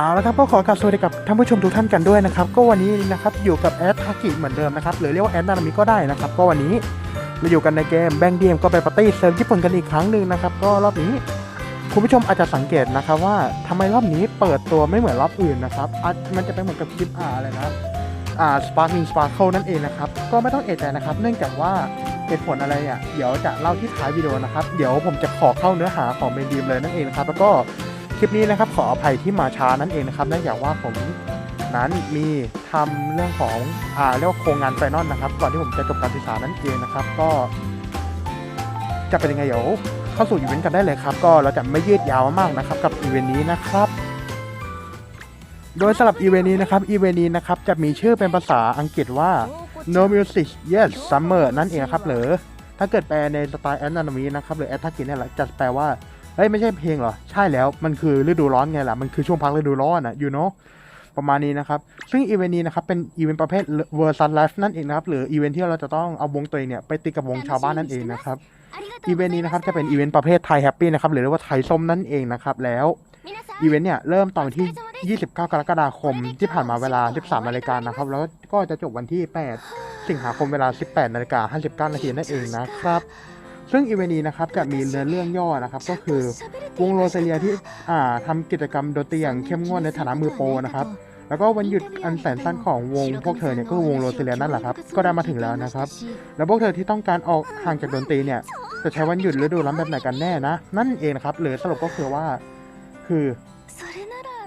เอาละครับก็ขอกราบสวัสดีกับท่านผู้ชมทุกท่านกันด้วยนะครับ ก็วันนี้นะครับอยู่กับแอดทากิเหมือนเดิมนะครับหรือเรียกว่าแอดนานามิก็ได้นะครับ ก็วันนี้เราอยู่กันในเกมแบงเดียมก็ไปปาร์ตี้เซิร์ฟญี่ปุ่นกันอีกครั้งหนึ่งนะครับ ก็รอบนี้คุณผู้ชมอาจจะสังเกตนะครับว่าทำไมรอบนี้เปิดตัวไม่เหมือนรอบอื่นนะครับอาจมันจะเป็นเหมือนกับคลิปอาอะไรนะอ่าสปาร์คิงสปาร์เคิลนั่นเองนะครับก็ไม่ต้องเอะใจนะครับ เนื่องจากว่าเหตุผลอะไรอะเดี๋ยวจะเล่าที่ท้ายวิดีโอนะครับเดี๋ยวผมจะขอเข้าเนื้อหาของเบนดีมเลยนั่นเองนะครับแล้วก็ คลิปนี้นะครับขออภัยที่มาช้านั่นเองนะครับเนื่องจากว่าผมนั้นมีทำเรื่องของอ่าเรียกว่าโครงงานไฟนอลนะครับก่อนที่ผมจะจบการศึกษานั่นเองนะครับ ก็ จะเป็นยังไงเดี๋ยวเข้าสู่อีเวนต์กันได้เลยครับ ก็เราจะไม่ยืดยาวมากนะครับ กับอีเวนต์นี้นะครับ โดยสำหรับอีเวนต์นี้นะครับอีเวนต์นี้นะครับจะมีชื่อเป็นภาษาอังกฤษว่า no music yes summer นั่นเองครับหรือถ้าเกิดแปลในสไตล์แอนนามีนะครับหรือแอตทักกินเนี่ยแหละจะแปลว่า เฮ้ยไม่ใช่เพลงเหรอ ใช่แล้วมันคือฤดูร้อนไงล่ะ มันคือช่วงพักฤดูร้อนอะ you know ประมาณนี้นะครับ ซึ่งอีเวนต์นี้นะครับ เป็นอีเวนต์ประเภท versus life นั่นเองนะครับ หรืออีเวนต์ที่เราจะต้องเอาวงตัวเองเนี่ยไปติดกับวงชาวบ้านนั่นเองนะครับ อีเวนต์นี้นะครับจะเป็นอีเวนต์ประเภทไทยแฮปปี้นะครับ หรือเรียกว่าไทยส้มนั่นเองนะครับ แล้วอีเวนต์เนี่ยเริ่มตอนวันที่ 29 กรกฎาคมที่ผ่านมาเวลา 13 นาฬิกานะครับ แล้วก็จะจบวันที่ 8 สิงหาคมเวลา 18 นาฬิกา 59 นาทีนั่นเองนะครับ ซึ่งอีเวนต์นี้นะครับจะมีเนื้อเรื่องย่อนะครับก็คือวงโรเซเลียที่อ่าทำกิจกรรมดนตรีอย่างเข้มงวดในฐานะมือโปรนะครับแล้วก็วันหยุดอันแสนสั้นของวงพวกเธอเนี่ยก็คือวงโรเซเลียนั่นแหละครับ ก็ได้มาถึงแล้วนะครับ แล้วพวกเธอที่ต้องการออกห่างจากดนตรีเนี่ย จะใช้วันหยุดฤดูร้อนแบบไหนกันแน่นะ นั่นเองนะครับหรือสรุปก็คือว่า คือ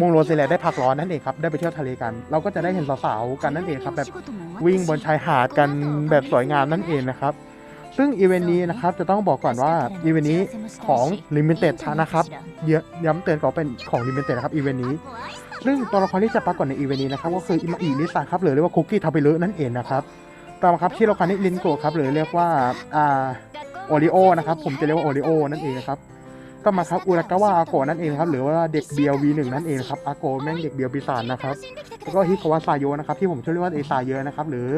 วงโรเซเลียได้พักร้อนนั่นเองครับ ได้ไปเที่ยวทะเลกัน เราก็จะได้เห็นสาวๆกันนั่นเองครับ แบบวิ่งบนชายหาดกันแบบสวยงามนั่นเองนะครับ ซึ่งอีเวนต์นี้นะครับจะต้องบอกก่อนว่าอีเวนต์นี้ของ Limited นะครับเยอะย้ำเตือนก่อนเป็นของ Limited นะครับอีเวนต์นี้ ซึ่งตัวละครที่จะปรากฏในอีเวนต์นี้นะครับก็คืออิมาอินิสาครับหรือเรียกว่าคุกกี้ทาเปเลนั่นเองนะครับต่อมาครับชิโรคานิลินโกะครับหรือเรียกว่าอ่าโอริโอนะครับผมจะเรียกว่าโอริโอนั่นเองนะครับ ต่อมาครับอุรากาวะอาโกะนั่นเองครับหรือว่าเด็กเบียว V1 นั่นเองครับอาโกะแม่งเด็กเบียวปีศาจนะครับแล้วก็ฮิคาวะซาโยนะครับที่ผมชื่อเรียกว่าเอซาเยอะนะครับหรือ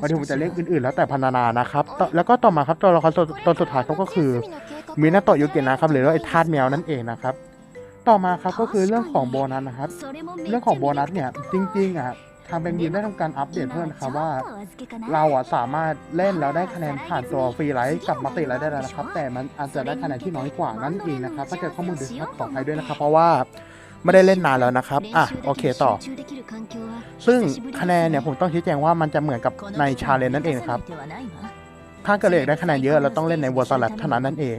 วันนี้ผมจะเรียกอื่นๆ แล้วแต่พันนานานะครับต่อแล้วก็ต่อมาครับตัวละครตัวตัวสุดท้ายเขาก็คือมินาโตะยูเกะนะครับหรือว่าไอ้ทาสแมวนั่นเองนะครับต่อมาครับก็คือเรื่องของโบนัสนะครับ เรื่องของโบนัสเนี่ยจริงๆอะ ทางแบงก์ดีมได้ทำการอัปเดตเพิ่มนะครับว่า เราอะสามารถเล่นแล้วได้คะแนนผ่านตัวฟรีไลท์กับมัลติไลท์ได้แล้วนะครับ แต่มันอาจจะได้คะแนนที่น้อยกว่านั่นเองนะครับ ถ้าเกิดข้อมูลผิดพลาดขออภัยด้วยนะครับ เพราะว่าไม่ได้เล่นนานแล้วนะครับ อะ โอเคต่อ ซึ่งคะแนนเนี่ยผมต้องชี้แจงว่ามันจะเหมือนกับในชาเลนจ์นั่นเองครับ ถ้าเกิดเราอยากได้คะแนนเยอะเราต้องเล่นในวอร์ซลัดเท่านั้นนั่นเอง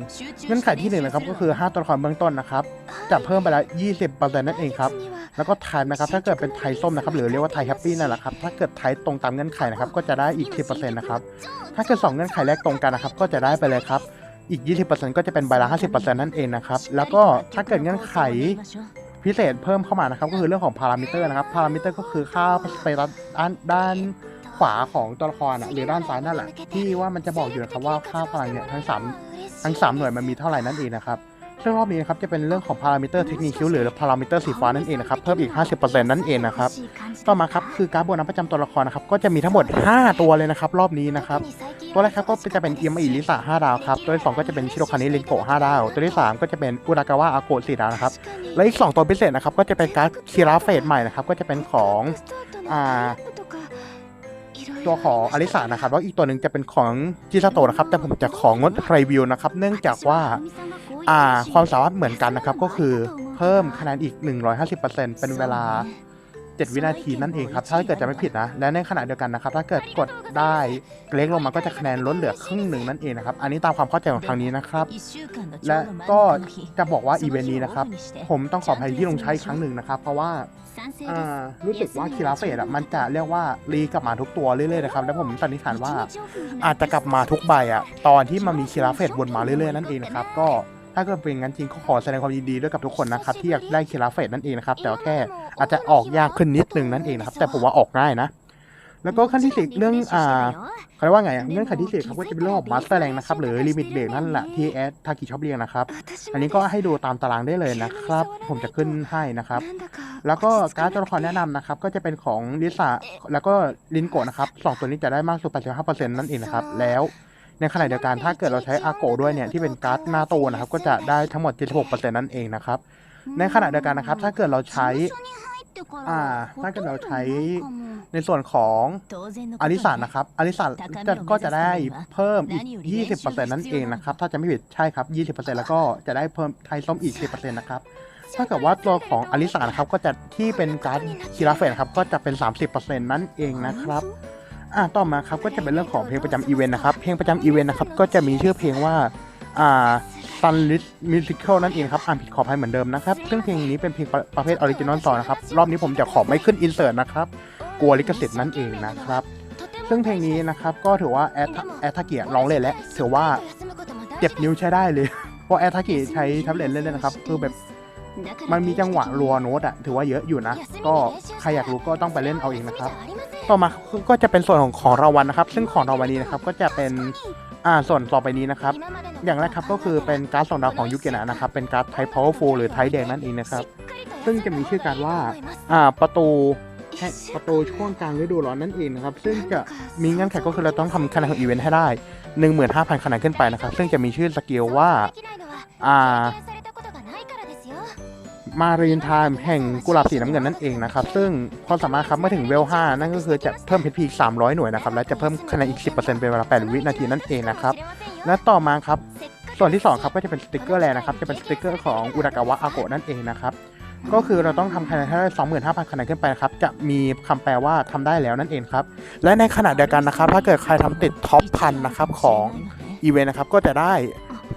เงื่อนไขที่หนึ่งนะครับก็คือ 5 ตัวละครเบื้องต้นนะครับจะเพิ่มไปแล้ว 20%นั่นเองครับแล้วก็ไทยนะครับ ถ้าเกิดเป็นไทยส้มนะครับหรือเรียกว่าไทยแฮปปี้นั่นแหละครับถ้าเกิดไทยตรงตามเงื่อนไขนะครับก็จะได้อีก 10%นะครับถ้าเกิด2เงื่อนไขแรกตรงกันนะครับก็จะได้ไปเลยครับอีก 20%ก็จะเป็นใบละ 50%นั่นเองนะครับแล้วก็ถ้าเกิดเงื่อนไขพิเศษเพิ่มเข้ามานะครับก็คือเรื่องของพารามิเตอร์นะครับพารามิเตอร์ก็คือค่าไปด้านด้าน ขวาของตัวละครอะหรือด้านซ้ายนั่นแหละที่ว่ามันจะบอกอยู่นะครับว่าค่าพลังเนี่ยทั้งสามทั้งสามหน่วยมันมีเท่าไหร่นั่นเองนะครับซึ่งรอบนี้นะครับจะเป็นเรื่องของพารามิเตอร์เทคนิคคิวหรือพารามิเตอร์สีฟ้านั่นเองนะครับเพิ่มอีก 50%นั่นเองนะครับต่อมาครับคือการ์ดโบนัสประจำตัวละครนะครับก็จะมีทั้งหมด 5 ตัวเลยนะครับรอบนี้นะครับตัวแรกครับก็จะเป็นเอียมอิลิสา5ดาวครับตัวที่2ก็จะเป็นชิโรคานิรินโกะ5ดาว ตัวที่ 3 ก็จะเป็นอุรากาวะอาโกะ4ดาวนะครับและอีก 2 ตัวพิเศษนะครับก็จะเป็นการ์ดคีราเฟสใหม่นะครับก็จะเป็นของอ่า ตัวของอลิสานะครับแล้วอีกตัวหนึ่งจะเป็นของจิซาโตะนะครับ แต่ผมจะของงดรีวิวนะครับ เนื่องจากว่าอ่าความสามารถเหมือนกันนะครับ ก็คือเพิ่มคะแนนอีก 150%เป็นเวลา 7 วินาทีนั่นเองครับ ถ้าเกิดจะไม่ผิดนะ และในขณะเดียวกันนะครับ ถ้าเกิดกดได้เล็กลงมาก็จะคะแนนลดเหลือครึ่งหนึ่งนั่นเองนะครับ อันนี้ตามความเข้าใจของทางนี้นะครับ และก็จะบอกว่าอีเวนต์นี้นะครับ ผมต้องขออภัยที่ลงใช้ครั้งหนึ่งนะครับ เพราะว่ารู้สึกว่าคิราเฟสอะมันจะเรียกว่ารีกลับมาทุกตัวเรื่อยๆนะครับ แล้วผมสันนิษฐานว่าอาจจะกลับมาทุกใบอะตอนที่มันมีคิราเฟสวนมาเรื่อยๆนั่นเองนะครับ ก็ ถ้าเกิดเป็นงั้นจริงก็ขอแสดงความยินดีด้วยกับทุกคนนะครับที่อยากได้คิราเฟสนั่นเองนะครับแต่ว่าแค่อาจจะออกยากขึ้นนิดนึงนั่นเองนะครับแต่ผมว่าออกง่ายนะ แล้วก็ขั้นที่สิเรื่องอ่าเขาเรียกว่าไงอะเงื่อนไขที่สี่ครับก็จะเป็นเรื่องของมาสเตอร์แรงนะครับหรือลิมิตเบรกนั่นแหละที่แอดทากิชอบเรียงนะครับอันนี้ก็ให้ดูตามตารางได้เลยนะครับ ผมจะขึ้นให้นะครับแล้วก็การ์ดตัวละครแนะนำนะครับ ก็จะเป็นของลิซ่าแล้วก็ลินโกะนะครับสองตัวนี้จะได้มากสุด85%นั่นเองนะครับแล้ว ในขณะเดียวกันถ้าเกิดเราใช้อาโกด้วยเนี่ยที่เป็นการ์ดหน้าโตนะครับก็จะได้ทั้งหมด 76%นั่นเองนะครับ ในขณะเดียวกันนะครับ ถ้าเกิดเราใช้อ่าถ้าเกิดเราใช้ในส่วนของอลิสันนะครับอลิสันจะก็จะได้เพิ่มอีก 20%นั่นเองนะครับ ถ้าจะไม่ผิดใช่ครับ 20%แล้วก็จะได้เพิ่มไทยส้มอีก 10%นะครับถ้าเกิดว่าตัวของอลิสานะครับก็จะที่เป็นการ์ดคีราเฟนครับก็จะเป็น 30%นั่นเองนะครับ อ่าต่อมาครับก็จะเป็นเรื่องของเพลงประจำอีเวนต์นะครับเพลงประจำอีเวนต์นะครับก็จะมีชื่อเพลงว่าอ่า Sunlit Musical นั่นเองครับอ่านผิดขออภัยเหมือนเดิมนะครับซึ่งเพลงนี้เป็นเพลงประประเภทออริจินอลต่อนะครับรอบนี้ผมจะขอไม่ขึ้นอินเสิร์ตนะครับกลัวลิขสิทธิ์นั่นเองนะครับซึ่งเพลงนี้นะครับก็ถือว่าแอดแอทาเกียร้องเล่นและถือว่าเจ็บนิ้วใช้ได้เลยเพราะแอทาเกียใช้แท็บเล็ตเล่นนะครับคือแบบมันมีจังหวะรัวโน้ตอะถือว่าเยอะอยู่นะ ก็ใครอยากรู้ก็ต้องไปเล่นเอาเองนะครับ ต่อมาก็จะเป็นส่วนของของรางวัลนะครับ ซึ่งของรางวัลนี้นะครับก็จะเป็นอ่าส่วนต่อไปนี้นะครับ อย่างแรกครับก็คือเป็นการ์ดสองดาวของยูเกนะนะครับ เป็นการ์ดไทป์ powerful หรือไทป์แดงนั่นเองนะครับ ซึ่งจะมีชื่อการว่าอ่าประตูแห่ประตูช่วงกลางฤดูร้อนนั่นเองนะครับ ซึ่งจะมีเงื่อนไขก็คือเราต้องทำคะแนนของอีเวนต์ให้ได้ 15,000คะแนนขึ้นไปนะครับ ซึ่งจะมีชื่อสกิลว่าอ่า มารีนไทม์แห่งกุหลาบสีน้ำเงินนั่นเองนะครับ ซึ่งความสามารถครับเมื่อถึงเวล 5 นั่นก็คือจะเพิ่มเพชรพี300 หน่วยนะครับ และจะเพิ่มคะแนนอีก 10%เป็นเวลา 8 วินาทีนั่นเองนะครับ และต่อมาครับ ส่วนที่ 2 ครับก็จะเป็นสติกเกอร์แลนนะครับ จะเป็นสติกเกอร์ของอุดากาวะอาโกะนั่นเองนะครับ ก็คือเราต้องทำคะแนนให้ได้25,000คะแนนขึ้นไปนะครับ จะมีคำแปลว่าทำได้แล้วนั่นเองครับ และในขณะเดียวกันนะครับ ถ้าเกิดใครทำติดท็อปพันนะครับของอีเวนต์นะครับ ก็จะได้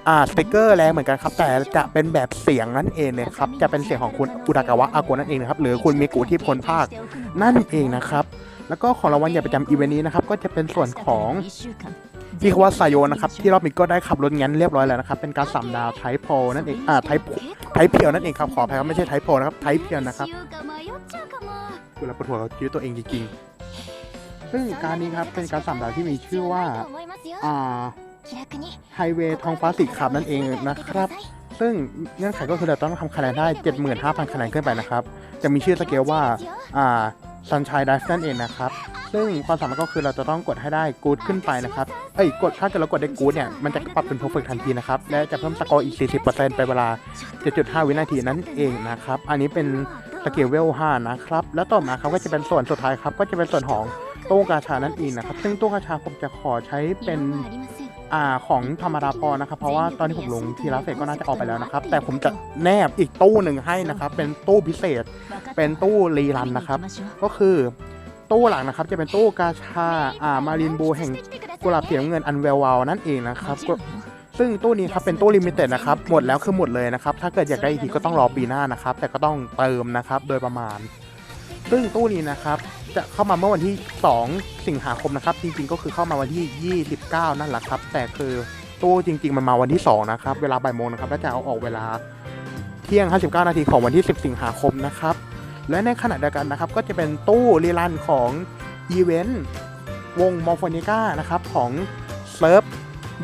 อ่าสติกเกอร์แรงเหมือนกันครับ แต่จะเป็นแบบเสียงนั่นเองเลยครับ จะเป็นเสียงของคุณอุดากาวะอากะนั่นเองนะครับ หรือคุณมิกุที่พลภาคนั่นเองนะครับ แล้วก็ของรางวัลใหญ่ประจำอีเวนต์นี้นะครับ ก็จะเป็นส่วนของที่เขาว่าไซโยนะครับ ที่รอบนี้ก็ได้ขับรถงั้นเรียบร้อยแล้วนะครับ เป็นการสามดาวไทป์โพนั่นเอง อ่าไทป์ไทป์เพียวนั่นเองครับ ขออภัยครับไม่ใช่ไทป์โพนะครับ ไทป์เพียวนะครับคุณรับปวดหัวกับชื่อตัวเองจริงๆซึ่งการนี้ครับเป็นการสามดาวที่มีชื่อว่า อ่า ไฮเวย์ทองฟ้าสีขาวนั่นเองนะครับ ซึ่งเงื่อนไขก็คือเราต้องทำคะแนนได้ 75,000 คะแนนขึ้นไปนะครับ จะมีชื่อสเกลว่าอ่า Sunshine Dive นั่นเองนะครับ ซึ่งความสามารถก็คือเราจะต้องกดให้ได้กู๊ดขึ้นไปนะครับ เอ้ยกดถ้าเกิดเรากดได้กู๊ดเนี่ย มันจะปรับเป็น perfect ทันทีนะครับ และจะเพิ่มสกอร์อีก 40%ไปเวลา 7.5 วินาทีนั่นเองนะครับ อันนี้เป็นสเกลเวล 5 นะครับ แล้วต่อมาครับก็จะเป็นส่วนสุดท้ายครับ ก็จะเป็นส่วนของตู้กาชานั่นเองนะครับ ซึ่งตู้กาชาผมจะขอใช้เป็น อ่าของธรรมดาพอนะครับ เพราะว่าตอนที่ผมลงทีละเฟสก็น่าจะออกไปแล้วนะครับ แต่ผมจะแนบอีกตู้หนึ่งให้นะครับ เป็นตู้พิเศษ เป็นตู้รีรันนะครับ ก็คือตู้หลังนะครับ จะเป็นตู้กาชาอ่ามารินบูแห่งกุหลาบเสีน้ำเงินอันเวลวาวนั่นเองนะครับซึ่งตู้นี้ครับเป็นตู้ลิมิเต็ดนะครับ หมดแล้วคือหมดเลยนะครับ ถ้าเกิดอยากได้อีกทีก็ต้องรอปีหน้านะครับ แต่ก็ต้องเติมนะครับโดยประมาณ ซึ่งตู้นี้นะครับ จะเข้ามาเมื่อวันที่ 2 สิงหาคมนะครับ จริงๆก็คือเข้ามาวันที่ 29 นั่นแหละครับ แต่คือตู้จริง ๆ มันมาวันที่ 2 นะครับ เวลาบ่ายโมงนะครับ และจะเอาออกเวลาเที่ยง 59 นาทีของวันที่ 10 สิงหาคมนะครับ และในขณะเดียวกันนะครับ ก็จะเป็นตู้รีลันของอีเวนต์วงมอร์ฟอนิก้านะครับของเซิร์ฟ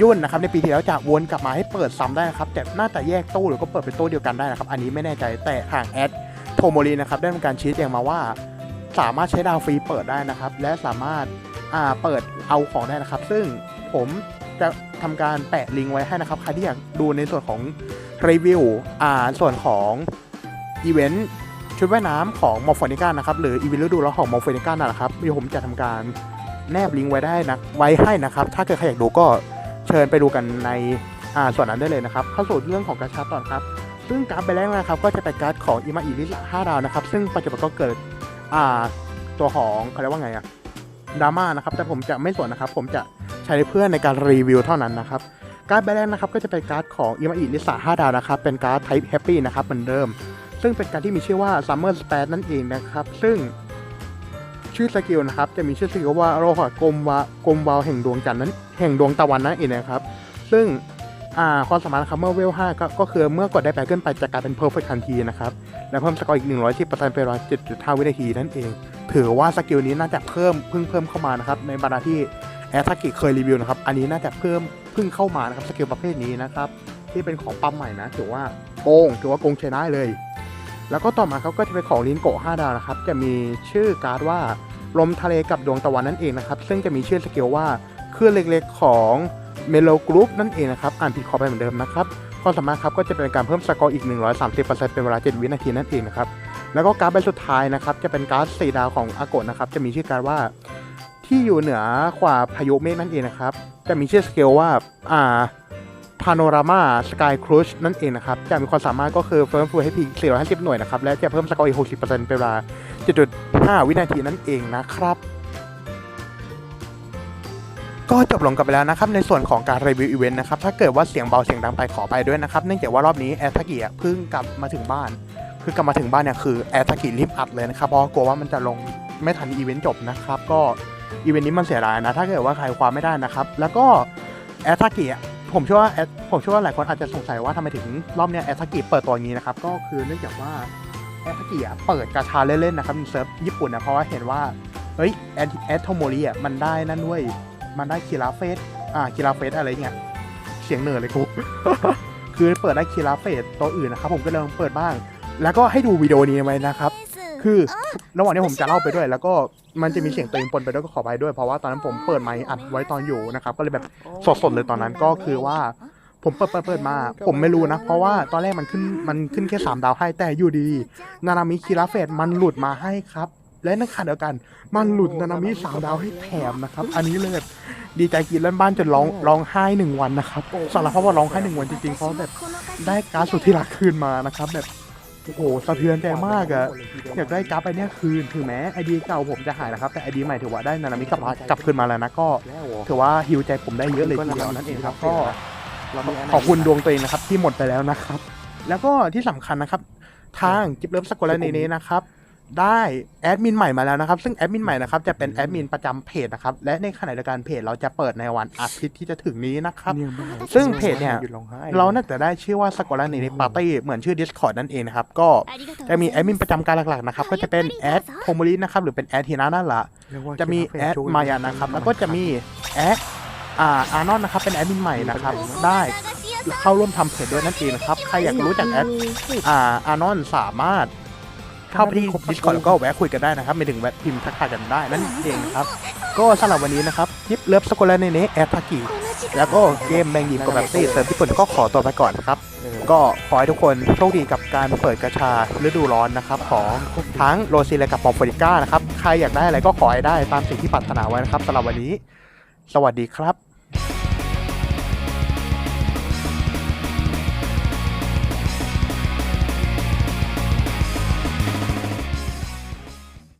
ยุ่นนะครับในปีที่แล้วจะวนกลับมาให้เปิดซ้ำได้นะครับแต่น่าจะแยกตู้หรือก็เปิดเป็นตู้เดียวกันได้นะครับ อันนี้ไม่แน่ใจแต่ทางแอดโทโมรีนะครับได้ทำการชี้แจงมาว่า สามารถใช้ดาวฟรีเปิดได้นะครับ และสามารถาเปิดเอาของได้นะครับ ซึ่งผมจะทำการแปะลิงก์ไว้ให้นะครับใครที่อยากดูในส่วนของรีวิวอ่าส่วนของอีเวนต์ชุดว่ายน้ำของมอร์ฟอนิก้านะครับหรืออีเวนต์ฤดูร้อนของมอร์ฟอนิก้านั่นะครับเดี๋ยวผมจะทำการแนบลิงก์ไว้ได้นะไว้ให้นะครับ ถ้าเกิดใครอยากดูก็เชิญไปดูกันในอ่าส่วนนั้นได้เลยนะครับ เข้าสู่เรื่องของกระชาต่อครับ ซึ่งการ์ดใบแรกนะครับ ก็จะเป็นการ์ดของอิมาอิริสห้าดาวนะครับ ซึ่งปัจจุบันก็เกิด อ่าตัวของเขาเรียกว่าไงอะดราม่านะครับ แต่ผมจะไม่สวนนะครับ ผมจะใช้เพื่อนในการรีวิวเท่านั้นนะครับ การ์ดใบแรกนะครับก็จะเป็นการ์ดของอิมาอิลิสา5ดาวนะครับ เป็นการ์ด Type Happy นะครับเหมือนเดิม ซึ่งเป็นการ์ดที่มีชื่อว่า Summer Span นั่นเองนะครับ ซึ่งชื่อสกิลนะครับจะมีชื่อสกิลว่าโรหะกลมวากลมวาวแห่งดวงจันทร์นั้นแห่งดวงตะวันนั่นเองนะครับ ซึ่ง อ่าความสามารถครับเมื่อเวล5ก็ก็คือเมื่อกดได้ไปขึ้นไปจะกลายเป็น Perfect ทันทีนะครับ และเพิ่มสกอร์อีก 110%เป็นเวลา7.5วินาทีนั่นเอง ถือว่าสกิลนี้น่าจะเพิ่มเพิ่งเพิ่มเข้ามานะครับในบรรดาที่แอตทากิเคยรีวิวนะครับอันนี้น่าจะเพิ่มเพิ่งเข้ามานะครับสกิลประเภทนี้นะครับที่เป็นของปั๊มใหม่นะถือว่าโกงถือว่าโกงใช้ได้เลย แล้วก็ต่อมาเขาก็จะเป็นของลินโกะ5ดาวนะครับจะมีชื่อการ์ดว่าลมทะเลกับดวงตะวันนั่นเองนะครับซึ่งจะมีชื่อสกิลว่าคลื่นเล็กๆของ เมโลกรุ๊ปนั่นเองนะครับ อ่านผิดขอไปเหมือนเดิมนะครับความสามารถครับก็จะเป็นการเพิ่มสกอร์อีก 130%เป็นเวลา 7 วินาทีนั่นเองนะครับ แล้วก็การ์ดใบสุดท้ายนะครับ จะเป็นการ์ดสีดาวของอากดนะครับ จะมีชื่อการ์ดว่าที่อยู่เหนือกว่าพายุเมฆนั่นเองนะครับ จะมีชื่อสเกลว่าอ่าพาโนรามาสกายครูชนั่นเองนะครับ จะมีความสามารถก็คือเฟิร์มฟูให้พี450 หน่วยนะครับ และจะเพิ่มสกอร์อีก 60%เป็นเวลา 7.5 วินาทีนั่นเองนะครับ ก็จบลงกันไปแล้วนะครับในส่วนของการรีวิวอีเวนต์นะครับถ้าเกิดว่าเสียงเบาเสียงดังไปขอไปด้วยนะครับเนื่องจากว่ารอบนี้แอร์ทากิอะเพิ่งกลับมาถึงบ้าน คือกลับมาถึงบ้านเนี่ยคือแอร์ทากิรีบอัดเลยนะครับเพราะกลัวว่ามันจะลงไม่ทันอีเวนต์จบนะครับก็อีเวนต์นี้มันเสียดายนะถ้าเกิดว่าใครความไม่ได้นะครับแล้วก็แอร์ทากิอะผมเชื่อว่าแอดผมเชื่อว่าหลายคนอาจจะสงสัยว่าทำไมถึงรอบเนี้ยแอร์ทากิเปิดตัวอย่างนี้นะครับก็คือเนื่องจากว่าแอร์ทากิอะเปิดกาชาเล่นๆนะครับเซิร์ฟญี่ปุ่นนะเพราะว่าเห็นว่าเฮ้ยแอดแอดโทโมริอะมันได้นั่นด้วย มันได้คีราเฟสอ่าคีราเฟสอะไรเงี้ยเสียงเหนือเลยกูคือเปิดได้คีราเฟสตัวอื่นนะครับผมก็เลยเปิดบ้าง แล้วก็ให้ดูวิดีโอนี้ไว้นะครับ คือระหว่างที่ผมจะเล่าไปด้วย แล้วก็มันจะมีเสียงตัวเองปนไปด้วยก็ขอไปด้วยเพราะว่าตอนนั้นผมเปิดไมค์อัดไว้ตอนอยู่นะครับก็เลยแบบสดๆเลยตอนนั้นก็คือว่าผมเปิดเปิดเปิดมา ผมไม่รู้นะ เพราะว่าตอนแรกมันขึ้นมันขึ้นแค่สามดาวให้แต่อยู่ดี นานามิคีราเฟสมันหลุดมาให้ครับ และในขณะเดียวกัน มันหลุดนานามิสามดาวให้แถมนะครับ อันนี้เลยแบบดีใจกรีดเล่นบ้านจนร้องร้องไห้หนึ่งวันนะครับสารภาพว่าร้องไห้หนึ่งวันจริงๆเพราะแบบได้การ์ดสุดที่รักคืนมานะครับแบบโอ้โหสะเทือนใจมากอะอยากได้การ์ดไปเนี่ยคืนถึงแม้ไอดีเก่าผมจะหายนะครับ แต่ไอดีใหม่ถือว่าได้นานามิกลับมากลับคืนมาแล้วนะก็ ถือว่าฮิวใจผมได้เยอะเลยทีเดียวนั่นเองครับก็ขอบคุณดวงตัวเองนะครับที่หมดไปแล้วนะครับ แล้วก็ที่สำคัญนะครับ ทางกิฟเลิฟสกุลเนเนนะครับ ได้แอดมินใหม่มาแล้วนะครับ ซึ่งแอดมินใหม่นะครับจะเป็นแอดมินประจำเพจนะครับ และในขณะเดียวกันเพจเราจะเปิดในวันอาทิตย์ที่จะถึงนี้นะครับ ซึ่งเพจเนี่ย เราน่าจะได้ชื่อว่าสกุลเนเนปาร์ตี้เหมือนชื่อ Discord นั่นเองนะครับ ก็จะมีแอดมินประจำการหลักๆนะครับ ก็จะเป็นแอดโทโมรินะครับ หรือเป็นแอดทีน่านั่นแหละจะมีแอดมายานะครับ แล้วก็จะมีแอดอ่าอาร์นอนนะครับ เป็นแอดมินใหม่นะครับ ได้เข้าร่วมทำเพจด้วยนั่นเองนะครับ ใครอยากรู้จักแอดอ่าอาร์นอนสามารถ เข้าไปที่ Discord แล้วก็แวะคุยกันได้นะครับไม่ถึงแวะพิมพ์ทักทายกันได้นั่นเองนะครับ ก็สำหรับวันนี้นะครับยิปเลิฟสกุลเนเนแอดทากิแล้วก็เกมแบงยิมกับแบบตี้เติมญี่ปุ่นก็ขอตัวไปก่อนนะครับก็ขอให้ทุกคนโชคดีกับการเปิดกระชาฤดูร้อนนะครับของทั้งโรซีและกับปอมโฟริก้านะครับใครอยากได้อะไรก็ขอให้ได้ตามสิ่งที่ปรารถนาไว้นะครับสำหรับวันนี้ สวัสดีครับ